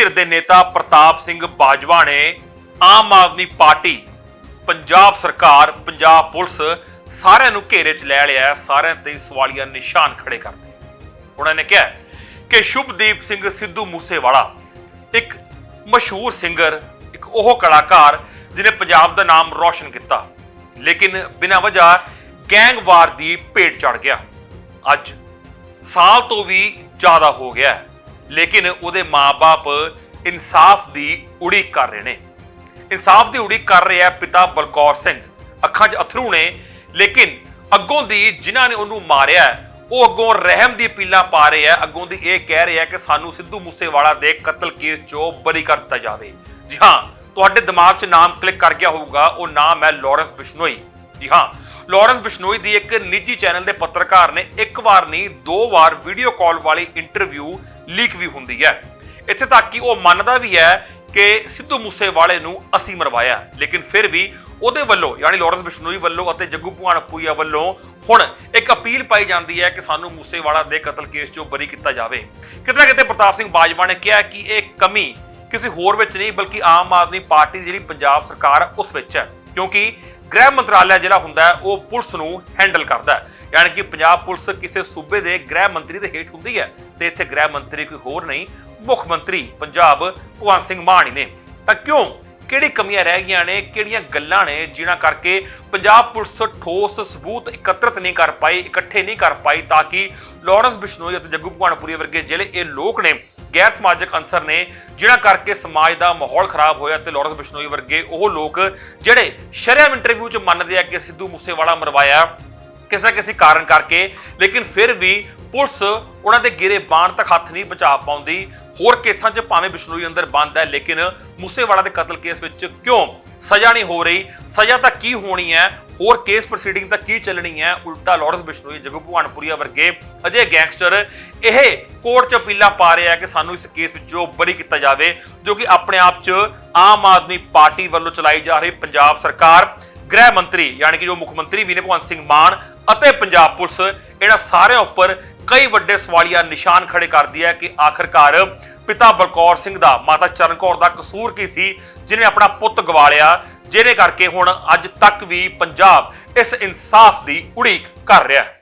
ਧਿਰ ਦੇ ਨੇਤਾ ਪ੍ਰਤਾਪ ਸਿੰਘ ਬਾਜਵਾ ਨੇ ਆਮ ਆਦਮੀ ਪਾਰਟੀ, ਪੰਜਾਬ ਸਰਕਾਰ, ਪੰਜਾਬ ਪੁਲਿਸ ਸਾਰਿਆਂ ਨੂੰ ਘੇਰੇ 'ਚ ਲੈ ਲਿਆ ਸਾਰਿਆਂ ਤੇ ਸਵਾਲੀਆ ਨਿਸ਼ਾਨ ਖੜੇ ਕਰਦੇ ਉਹਨਾਂ ਨੇ ਕਿਹਾ ਕਿ ਸ਼ੁਭਦੀਪ ਸਿੰਘ ਸਿੱਧੂ ਮੂਸੇਵਾਲਾ, ਇੱਕ ਮਸ਼ਹੂਰ ਸਿੰਗਰ, ਇੱਕ ਉਹ ਕਲਾਕਾਰ ਜਿਨੇ ਪੰਜਾਬ ਦਾ ਨਾਮ ਰੌਸ਼ਨ ਕੀਤਾ, ਲੇਕਿਨ ਬਿਨਾਂ ਵਜ੍ਹਾ ਗੈਂਗਵਾਰ ਦੀ ਭੇਟ ਚੜ ਗਿਆ। ਅੱਜ ਸਾਲ ਤੋਂ ਵੀ ਜ਼ਿਆਦਾ ਹੋ ਗਿਆ ਲੇਕਿਨ ਉਹਦੇ ਮਾਪੇ ਇਨਸਾਫ ਦੀ ਉਡੀਕ ਕਰ ਰਹੇ ਨੇ। ਇਨਸਾਫ ਦੀ ਉਡੀਕ ਕਰ ਰਿਹਾ ਪਿਤਾ ਬਲਕੌਰ ਸਿੰਘ। ਅੱਖਾਂ 'ਚ ਅਥਰੂ ਨੇ, ਲੇਕਿਨ ਅੱਗੋਂ ਦੀ ਜਿਨ੍ਹਾਂ ਨੇ ਉਹਨੂੰ ਮਾਰਿਆ, ਉਹ ਅੱਗੋਂ ਰਹਿਮ ਦੀ ਅਪੀਲਾਂ ਪਾ ਰਹੇ ਆ ਅੱਗੋਂ ਦੀ ਇਹ ਕਹਿ ਰਿਹਾ ਕਿ ਸਾਨੂੰ ਸਿੱਧੂ ਮੂਸੇਵਾਲਾ ਦੇ ਕਤਲ ਕੇਸ 'ਚੋਂ ਬਰੀ ਕਰ ਦਿੱਤਾ ਜਾਵੇ। ਜੀ ਹਾਂ, ਤੁਹਾਡੇ ਦਿਮਾਗ 'ਚ ਨਾਮ ਕਲਿੱਕ ਕਰ ਗਿਆ ਹੋਊਗਾ, ਉਹ ਨਾਮ ਹੈ ਲਾਰੈਂਸ ਬਿਸ਼ਨੋਈ। ਜੀ ਹਾਂ ਲਾਰੈਂਸ ਬਿਸ਼ਨੋਈ ਦੀ ਇੱਕ ਨਿੱਜੀ ਚੈਨਲ ਦੇ ਪੱਤਰਕਾਰ ਨੇ ਇੱਕ ਵਾਰ ਨਹੀਂ, ਦੋ ਵਾਰ ਵੀਡੀਓ ਕਾਲ ਵਾਲੀ ਇੰਟਰਵਿਊ ਲੀਕ ਵੀ ਹੁੰਦੀ ਹੈ। ਇੱਥੇ ਤੱਕ ਕਿ ਉਹ ਮੰਨਦਾ ਵੀ ਹੈ ਕਿ ਸਿੱਧੂ ਮੂਸੇਵਾਲੇ ਨੂੰ ਅਸੀਂ ਮਰਵਾਇਆ ਲੇਕਿਨ ਫਿਰ ਵੀ ਉਹਦੇ ਵੱਲੋਂ, ਯਾਨੀ ਲਾਰੈਂਸ ਬਿਸ਼ਨੋਈ ਵੱਲੋਂ ਅਤੇ ਜੱਗੂ ਭੁਆਣਪੁਰੀਆ ਵੱਲੋਂ ਹੁਣ ਇੱਕ ਅਪੀਲ ਪਾਈ ਜਾਂਦੀ ਹੈ ਕਿ ਸਾਨੂੰ ਮੂਸੇਵਾਲਾ ਦੇ ਕਤਲ ਕੇਸ 'ਚੋਂ ਬਰੀ ਕੀਤਾ ਜਾਵੇ। ਕਿਤੇ ਨਾ ਕਿਤੇ ਪ੍ਰਤਾਪ ਸਿੰਘ ਬਾਜਵਾ ਨੇ ਕਿਹਾ ਕਿ ਇਹ ਕਮੀ ਕਿਸੇ ਹੋਰ ਵਿੱਚ ਨਹੀਂ, ਬਲਕਿ ਆਮ ਆਦਮੀ ਪਾਰਟੀ ਦੀ ਜਿਹੜੀ ਪੰਜਾਬ ਸਰਕਾਰ, ਉਸ ਵਿੱਚ ਹੈ। ਕਿਉਂਕਿ ਗ੍ਰਹਿ ਮੰਤਰਾਲਾ ਜਿਹੜਾ ਹੁੰਦਾ ਹੈ, ਉਹ ਪੁਲਿਸ ਨੂੰ ਹੈਂਡਲ ਕਰਦਾ ਹੈ। ਯਾਨੀ ਕਿ ਪੰਜਾਬ ਪੁਲਿਸ ਕਿਸੇ ਸੂਬੇ ਦੇ ਗ੍ਰਹਿ ਮੰਤਰੀ ਦੇ ਹੇਠ ਹੁੰਦੀ ਹੈ ਤੇ ਇੱਥੇ ਗ੍ਰਹਿ ਮੰਤਰੀ ਕੋਈ ਹੋਰ ਨਹੀਂ, ਮੁੱਖ ਮੰਤਰੀ ਪੰਜਾਬ ਭਗਵੰਤ ਸਿੰਘ ਮਾਨ ਹੀ ਨੇ। ਤਾਂ ਕਿਉਂ? ਕਿਹੜੀ ਕਮੀਆਂ ਰਹਿ ਗਈਆਂ ਨੇ? ਕਿਹੜੀਆਂ ਗੱਲਾਂ ਨੇ ਜਿਨ੍ਹਾਂ ਕਰਕੇ ਪੰਜਾਬ ਪੁਲਿਸ ਠੋਸ ਸਬੂਤ ਇਕੱਤਰਿਤ ਨਹੀਂ ਕਰ ਪਾਈ, ਇਕੱਠੇ ਨਹੀਂ ਕਰ ਪਾਈ ਤਾਂ ਕਿ ਲਾਰੈਂਸ ਬਿਸ਼ਨੋਈ ਅਤੇ ਜੱਗੂ ਭਗਵਾਨਪੁਰੀ ਵਰਗੇ ਜਿਹੜੇ ਇਹ ਲੋਕ ਨੇ ਗੈਰ ਸਮਾਜਿਕ ਅੰਸਰ ਨੇ, ਜਿਨ੍ਹਾਂ ਕਰਕੇ ਸਮਾਜ ਦਾ ਮਾਹੌਲ ਖਰਾਬ ਹੋਇਆ ਤੇ ਲਾਰੈਂਸ ਬਿਸ਼ਨੋਈ ਵਰਗੇ ਉਹ ਲੋਕ ਜਿਹੜੇ ਸ਼ਰਮ ਇੰਟਰਵਿਊ 'ਚ ਮੰਨਦੇ ਆ ਕਿ ਸਿੱਧੂ ਮੂਸੇਵਾਲਾ ਮਰਵਾਇਆ ਕਿਸੇ ਨਾ ਕਿਸੇ ਕਾਰਨ ਕਰਕੇ, ਲੇਕਿਨ ਫਿਰ ਵੀ ਪੁਲਿਸ ਉਹਨਾਂ ਦੇ ਗਿਰੇ ਬਾਣ ਤੱਕ ਹੱਥ ਨਹੀਂ ਬਚਾ ਪਾਉਂਦੀ। ਹੋਰ ਕੇਸਾਂ 'ਚ ਭਾਵੇਂ ਬਿਸ਼ਨੋਈ ਅੰਦਰ ਬੰਦ ਹੈ, ਲੇਕਿਨ ਮੂਸੇਵਾਲਾ ਦੇ ਕਤਲ ਕੇਸ ਵਿੱਚ ਕਿਉਂ ਸਜ਼ਾ ਨਹੀਂ ਹੋ ਰਹੀ? ਸਜ਼ਾ ਤਾਂ ਕੀ ਹੋਣੀ ਹੈ? ਹੋਰ ਕੇਸ ਪ੍ਰੋਸੀਡਿੰਗ ਤਾਂ ਕੀ ਚੱਲਣੀ ਹੈ? ਉਲਟਾ ਲਾਰੈਂਸ ਬਿਸ਼ਨੋਈ ਜਗੂ ਭਵਾਨਪੁਰੀਆ ਵਰਗੇ ਅਜੇ ਗੈਂਗਸਟਰ ਇਹ ਕੋਰਟ 'ਚ ਅਪੀਲਾਂ ਪਾ ਰਿਹਾ ਕਿ ਸਾਨੂੰ ਇਸ ਕੇਸ ਵਿੱਚੋਂ ਬਰੀ ਕੀਤਾ ਜਾਵੇ, ਜੋ ਕਿ ਆਪਣੇ ਆਪ 'ਚ ਆਮ ਆਦਮੀ ਪਾਰਟੀ ਵੱਲੋਂ ਚਲਾਈ ਜਾ ਰਹੀ ਪੰਜਾਬ ਸਰਕਾਰ ਗ੍ਰਹਿ ਮੰਤਰੀ, ਯਾਨੀ ਕਿ ਜੋ ਮੁੱਖ ਮੰਤਰੀ ਵੀ ਨੇ, ਭਗਵੰਤ ਸਿੰਘ ਮਾਨ ਅਤੇ ਪੰਜਾਬ ਪੁਲਿਸ, ਇਹਨਾਂ ਸਾਰਿਆਂ ਉੱਪਰ ਕਈ ਵੱਡੇ ਸਵਾਲੀਆ ਨਿਸ਼ਾਨ ਖੜੇ ਕਰਦੀ ਹੈ ਕਿ ਆਖਰਕਾਰ ਪਿਤਾ ਬਲਕੌਰ ਸਿੰਘ ਦਾ, ਮਾਤਾ ਚਰਨ ਕੌਰ ਦਾ ਕਸੂਰ ਕੀ ਸੀ ਜਿਨੇ ਆਪਣਾ ਪੁੱਤ ਗਵਾ ਲਿਆ ਜਿਹਦੇ ਕਰਕੇ ਹੁਣ ਅੱਜ ਤੱਕ ਵੀ ਪੰਜਾਬ ਇਸ ਇਨਸਾਫ ਦੀ ਉਡੀਕ ਕਰ ਰਿਹਾ ਹੈ।